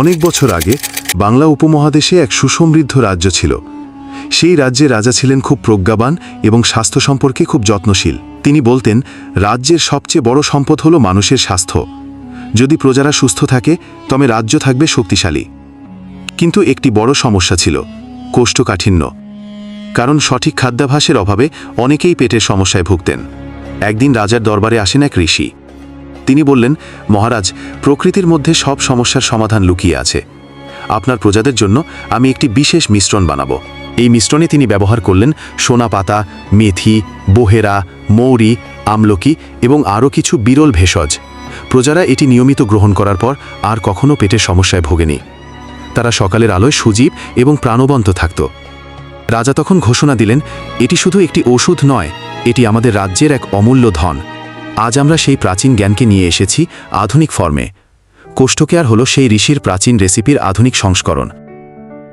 অনেক বছর আগে বাংলা উপমহাদেশে এক সুসমৃদ্ধ রাজ্য ছিল। সেই রাজ্যে রাজা ছিলেন খুব প্রজ্ঞাবান এবং স্বাস্থ্য সম্পর্কে খুব যত্নশীল। তিনি বলতেন, রাজ্যের সবচেয়ে বড় সম্পদ হল মানুষের স্বাস্থ্য। যদি প্রজারা সুস্থ থাকে, তবে রাজ্য থাকবে শক্তিশালী। কিন্তু একটি বড় সমস্যা ছিল, কোষ্ঠকাঠিন্য। কারণ সঠিক খাদ্যাভাসের অভাবে অনেকেই পেটের সমস্যায় ভুগতেন। একদিন রাজার দরবারে আসেন এক ঋষি। তিনি বললেন, মহারাজ, প্রকৃতির মধ্যে সব সমস্যার সমাধান লুকিয়ে আছে। আপনার প্রজাদের জন্য আমি একটি বিশেষ মিশ্রণ বানাবো। এই মিশ্রণে তিনি ব্যবহার করলেন সোনা পাতা, মেথি, বোহেরা, মৌরি, আমলকি এবং আরও কিছু বিরল ভেষজ। প্রজারা এটি নিয়মিত গ্রহণ করার পর আর কখনও পেটের সমস্যায় ভোগেনি। তারা সকালের আলোয় সুজীব এবং প্রাণবন্ত থাকত। রাজা তখন ঘোষণা দিলেন, এটি শুধু একটি ওষুধ নয়, এটি আমাদের রাজ্যের এক অমূল্য ধন। আজ আমরা সেই প্রাচীন জ্ঞানকে নিয়ে এসেছি আধুনিক ফর্মে। কোষ্ঠকেয়ার হল সেই ঋষির প্রাচীন রেসিপির আধুনিক সংস্করণ।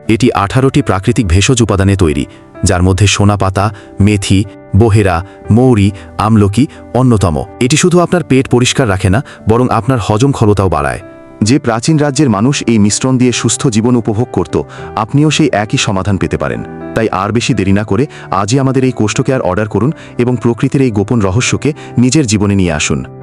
এটি আঠারোটি প্রাকৃতিক ভেষজ উপাদানে তৈরি, যার মধ্যে সোনা পাতা, মেথি, বোহেরা, মৌরি, আমলকি অন্যতম। এটি শুধু আপনার পেট পরিষ্কার রাখে না, বরং আপনার হজম ক্ষমতাও বাড়ায়। যে প্রাচীন রাজ্যের মানুষ এই মিশ্রণ দিয়ে সুস্থ জীবন উপভোগ করত, আপনিও সেই একই সমাধান পেতে পারেন। তাই আর বেশি দেরি না করে আজই আমাদের এই কোষ্ঠকে আর অর্ডার করুন এবং প্রকৃতির এই গোপন রহস্যকে নিজের জীবনে নিয়ে আসুন।